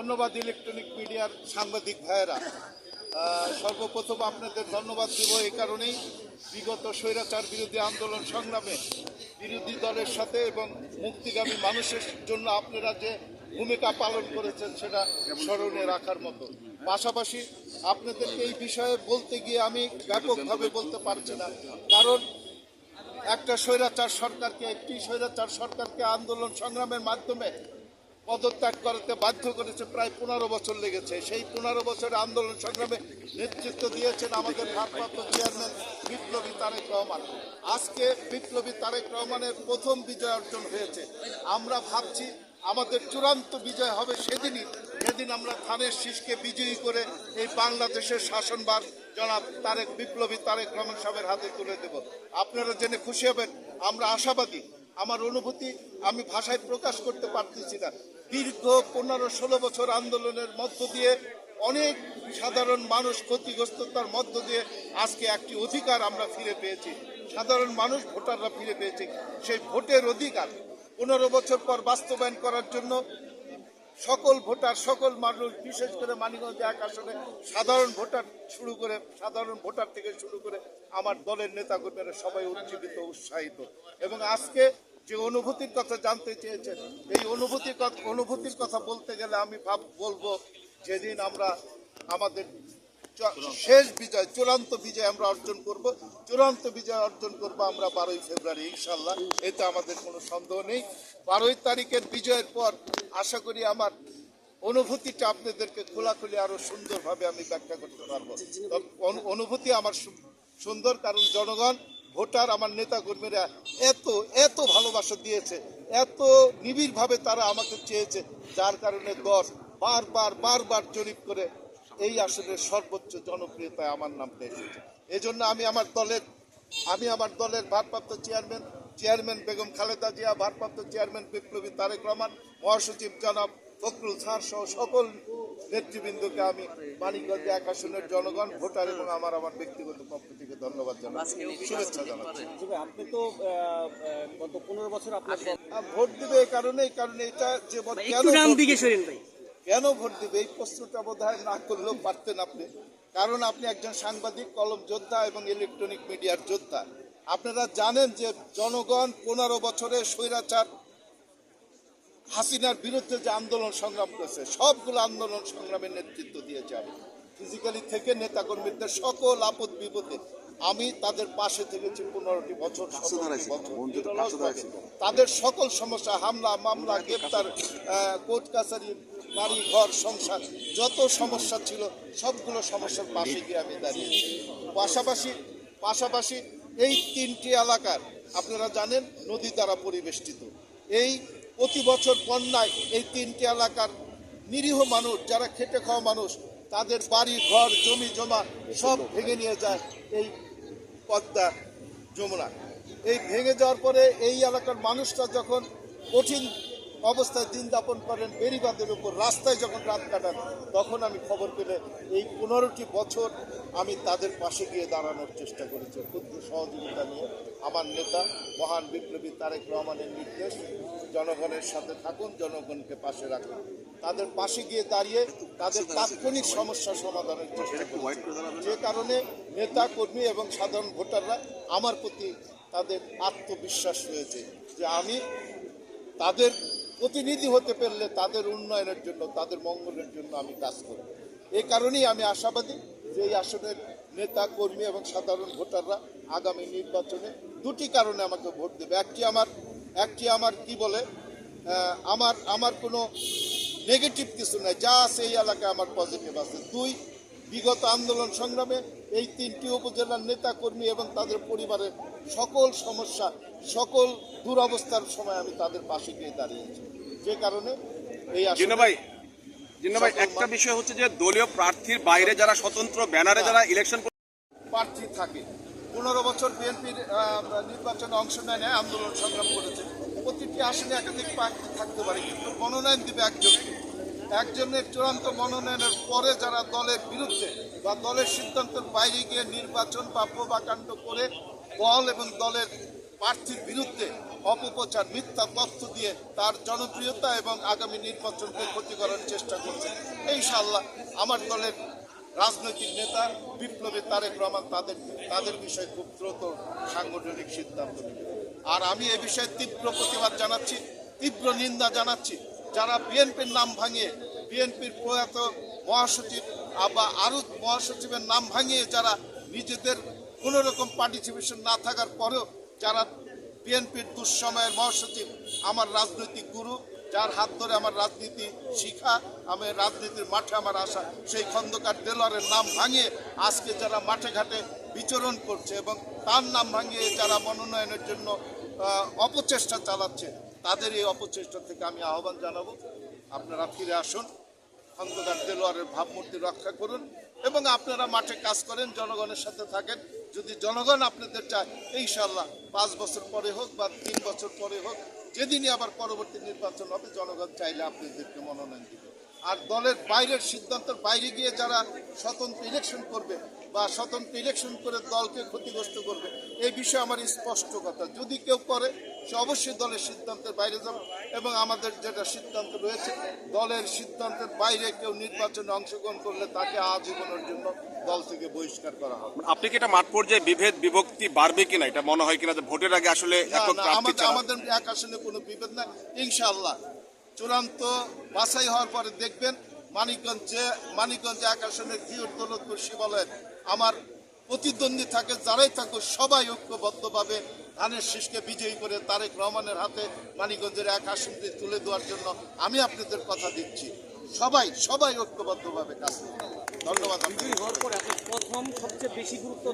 ধন্যবাদ ইলেকট্রনিক মিডিয়ার সাংবাদিক ভাইয়েরা। সর্বপ্রথম আপনাদের ধন্যবাদ দেব এই কারণেই। বিগত স্বৈরাচার বিরোধী আন্দোলন সংগ্রামে বিরোধী দলের সাথে এবং মুক্তিগামী মানুষের জন্য আপনারা যে ভূমিকা পালন করেছেন সেটা স্মরণে রাখার মতো। পাশাপাশি আপনাদেরকে এই বিষয়ে বলতে গিয়ে আমি ব্যাপকভাবে বলতে পারছি না। কারণ একটা স্বৈরাচার সরকারকে, একটি স্বৈরাচার সরকারকে আন্দোলন সংগ্রামের মাধ্যমে পদত্যাগ করতে বাধ্য করেছে, প্রায় পনেরো বছর লেগেছে। সেই পনেরো বছরের আন্দোলন সংগ্রামে নেতৃত্ব দিয়েছেন আমাদের ভারপ্রাপ্ত চেয়ারম্যান বিপ্লবী তারেক রহমান। আজকে বিপ্লবী তারেক রহমানের প্রথম বিজয় অর্জন হয়েছে। আমরা ভাবছি আমাদের চূড়ান্ত বিজয় হবে সেদিনই। যেদিন আমরা ধানের শীষকে বিজয়ী করে এই বাংলাদেশের শাসনভার জনাব তারেক, বিপ্লবী তারেক রহমান সাহেবের হাতে তুলে দেব। আপনারা জেনে খুশি হবেন, আমরা আশাবাদী আমার অনুভূতি আমি ভাষায় প্রকাশ করতে পারতেছি না। দীর্ঘ পনেরো ষোলো বছর আন্দোলনের মধ্য দিয়ে অনেক সাধারণ মানুষ ক্ষতিগ্রস্ততার মধ্য দিয়ে আজকে একটি অধিকার আমরা ফিরে পেয়েছি। সাধারণ মানুষ, ভোটাররা ফিরে পেয়েছে। সেই ভোটের অধিকার পনেরো বছর পর বাস্তবায়ন করার জন্য সকল ভোটার, সকল মানুষ, বিশেষ করে মানিকগঞ্জে এক আসনে সাধারণ ভোটার শুরু করে, সাধারণ ভোটার থেকে শুরু করে আমার দলের নেতাকর্মীরা সবাই উজ্জীবিত, উৎসাহিত। এবং আজকে যে অনুভূতির কথা জানতে চেয়েছেন, এই অনুভূতির কথা অনুভূতির কথা বলতে গেলে আমি ভাব বলব, যেদিন আমরা আমাদের শেষ বিজয় চূড়ান্ত বিজয় আমরা অর্জন করব। চূড়ান্ত বিজয় অর্জন করব আমরা বারোই ফেব্রুয়ারি ইনশাল্লাহ এতে আমাদের কোনো সন্দেহ নেই। বারোই তারিখের বিজয়ের পর আশা করি আমার অনুভূতিটা আপনাদেরকে খোলাখুলি আরও সুন্দরভাবে আমি ব্যাখ্যা করতে পারব। অনুভূতি আমার সুন্দর কারণ জনগণ ভোটার আমার নেতা কর্মীরা এত এত ভালোবাসা দিয়েছে এত নিবিড়ভাবে তারা আমাকে চেয়েছে যার কারণে দশ বারবার বারবার জরিপ করে এই আসনের সর্বোচ্চ জনপ্রিয়তায় আমার নামটা এসেছে এজন্য আমি আমার দলের আমি আমার দলের ভারপ্রাপ্ত চেয়ারম্যান চেয়ারম্যান বেগম খালেদা জিয়া ভারপ্রাপ্ত চেয়ারম্যান বিপ্লবী তারেক রহমান মহাসচিব জনাব ফখরুল স্যার সহ সকল নেতৃবৃন্দকে আমি মানিকগঞ্জ এক আসনের জনগণ ভোটার এবং আমার আমার ব্যক্তিগত পক্ষ থেকে ধন্যবাদ জানাচ্ছি। শুভেচ্ছা জানাচ্ছি। আপনি তো গত পনেরো বছর আপনার ভোট দিবে এই কারণে এই কারণে এটা যে কেন কেন ভোট দিবে? এই প্রশ্নটা বোধ হয় না করলেও পারতেন আপনি। কারণ আপনি একজন সাংবাদিক কলম যোদ্ধা এবং ইলেকট্রনিক মিডিয়ার যোদ্ধা। আপনারা জানেন যে জনগণ পনেরো বছরে স্বৈরাচার হাসিনার বিরুদ্ধে যে আন্দোলন সংগ্রাম করেছে সবগুলো আন্দোলন সংগ্রামের নেতৃত্ব দিয়েছে আমি ফিজিক্যালি থেকে নেতাকর্মীদের সকল আপদ বিপদে আমি তাদের পাশে থেকেছি পনেরোটি বছর তাদের সকল সমস্যা হামলা মামলা গ্রেপ্তার কোর্ট কাছারি বাড়ি, ঘর, সংসার, যত সমস্যা ছিল, সবগুলো সমস্যার পাশে গিয়ে আমি দাঁড়িয়েছি। পাশাপাশি পাশাপাশি এই তিনটি এলাকার, আপনারা জানেন, নদী দ্বারা পরিবেষ্টিত। এই প্রতি বছর বন্যায় এই তিনটি এলাকার নিরীহ মানুষ, যারা খেটে খাওয়া মানুষ, তাদের বাড়ি, ঘর, জমি, জমা সব ভেঙে নিয়ে যায় এই পদ্মা যমুনা। এই ভেঙে যাওয়ার পরে এই এলাকার মানুষরা যখন কঠিন অবস্থায় দিন যাপন করেন বেরিবাদের উপর রাস্তায় যখন রাত কাটান তখন আমি খবর পেলে এই পনেরোটি বছর আমি তাদের পাশে গিয়ে দাঁড়ানোর চেষ্টা করেছি। ক্ষুদ্র সহযোগিতা নিয়ে আমার নেতা মহান বিপ্লবী তারেক রহমানের নির্দেশ জনগণের সাথে থাকুন জনগণকে পাশে রাখুন। তাদের পাশে গিয়ে দাঁড়িয়ে তাদের তাৎক্ষণিক সমস্যা সমাধানের চেষ্টা যে কারণে নেতা কর্মী এবং সাধারণ ভোটাররা আমার প্রতি তাদের আত্মবিশ্বাস রয়েছে যে আমি তাদের প্রতিনিধি হতে পারলে তাদের উন্নয়নের জন্য, তাদের মঙ্গলের জন্য আমি কাজ করব এই কারণেই আমি আশাবাদী যে এই আসনের নেতা, কর্মী এবং সাধারণ ভোটাররা আগামী নির্বাচনে দুটি কারণে আমাকে ভোট দেবে। একটি আমার একটি আমার কি বলে আমার আমার কোনো নেগেটিভ কিছু নাই, যা আছে এই এলাকায় আমার পজিটিভ আছে। দুই, বিগত আন্দোলন সংগ্রামে এই তিনটি উপজেলার নেতা, কর্মী এবং তাদের পরিবারের সকল সমস্যা সকল দুরবস্থার সময় আমি তাদের পাশে গিয়ে দাঁড়িয়েছি। যে কারণে এই ভাই ভাই একটা বিষয় হচ্ছে যে দলীয় প্রার্থীর বাইরে যারা স্বতন্ত্র ব্যানারে যারা ইলেকশন প্রার্থী থাকে। পনেরো বছর বিএনপির নির্বাচনে অংশ নেয় নেয় আন্দোলন সংগ্রাম করেছে। প্রতিটি আসনে একাধিক প্রার্থী থাকতে পারে কিন্তু মনোনয়ন দিবে একজন একজনের চূড়ান্ত মনোনয়নের পরে যারা দলের বিরুদ্ধে বা দলের সিদ্ধান্তের বাইরে গিয়ে নির্বাচন বা প্রভাকাণ্ড করে দল এবং দলের প্রার্থীর বিরুদ্ধে অপপ্রচার, মিথ্যা তথ্য দিয়ে তার জনপ্রিয়তা এবং আগামী নির্বাচনকে ক্ষতি করার চেষ্টা করছে। ইনশাআল্লাহ আমার দলের রাজনৈতিক নেতা বিপ্লবী তারেক রহমান তাদের তাদের বিষয়ে খুব দ্রুত সাংগঠনিক সিদ্ধান্ত নেবে। আর আমি এ বিষয়ে তীব্র প্রতিবাদ জানাচ্ছি, তীব্র নিন্দা জানাচ্ছি। যারা বিএনপির নাম ভাঙিয়ে, বিএনপির প্রয়াত মহাসচিব বা আরও মহাসচিবের নাম ভাঙিয়ে যারা নিজেদের কোনো রকম পার্টিসিপেশন না থাকার পরেও যারা বিএনপির দুঃসময়ের মহাসচিব, আমার রাজনৈতিক গুরু, যার হাত ধরে আমার রাজনীতি শিখা, আমি রাজনীতির মাঠে আমার আসা, সেই খন্দকার দেলোয়ারের নাম ভাঙিয়ে আজকে যারা মাঠে ঘাটে বিচরণ করছে এবং তার নাম ভাঙিয়ে যারা মনোনয়নের জন্য অপচেষ্টা চালাচ্ছে, তাদের এই অপচেষ্টা থেকে আমি আহ্বান জানাব। আপনারা ফিরে আসুন, খন্দকার দেলোয়ারের ভাবমূর্তি রক্ষা করুন এবং আপনারা মাঠে কাজ করেন, জনগণের সাথে থাকেন। যদি জনগণ আপনাদের চায় ইনশাল্লাহ পাঁচ বছর পরে হোক বা তিন বছর পরে হোক, যেদিনই আবার পরবর্তী নির্বাচন হবে, জনগণ চাইলে আপনাদেরকে মনোনয়ন দিবে। আর দলের বাইরের সিদ্ধান্তের বাইরে গিয়ে যারা স্বতন্ত্র ইলেকশন করবে বা স্বতন্ত্র ইলেকশন করে দলকে ক্ষতিগ্রস্ত করবে এই বিষয়ে আমার স্পষ্ট কথা। যদি কেউ করে সে অবশ্যই দলের সিদ্ধান্তের বাইরে যাবে এবং আমাদের যেটা সিদ্ধান্ত রয়েছে দলের সিদ্ধান্তের বাইরে কেউ নির্বাচনে অংশগ্রহণ করলে তাকে আজীবনের জন্য দল থেকে বহিষ্কার করা হবে। আপনি কি এটা মাঠ পর্যায়ে বিভেদ বিভক্তি বাড়বে কিনা? এটা মনে হয় কিনা যে ভোটের আগে আসলে আমাদের আমাদের এক আসনে কোনো বিভেদ নাই। ইনশাআল্লাহ। চূড়ান্ত বাছাই হওয়ার পরে দেখবেন মানিকগঞ্জে মানিকগঞ্জে ঘিউর দৌলতপুর শিবালয়ের আমার প্রতিদ্বন্দ্বী থাকে, যারাই থাকুক, সবাই ঐক্যবদ্ধভাবে ধানের শীষকে বিজয়ী করে তারেক রহমানের হাতে মানিকগঞ্জের এক আসনটি তুলে দেওয়ার জন্য আমি আপনাদের কথা দিচ্ছি। সবাই সবাই ঐক্যবদ্ধভাবে কাজ ধন্যবাদ প্রথম সবচেয়ে বেশি গুরুত্ব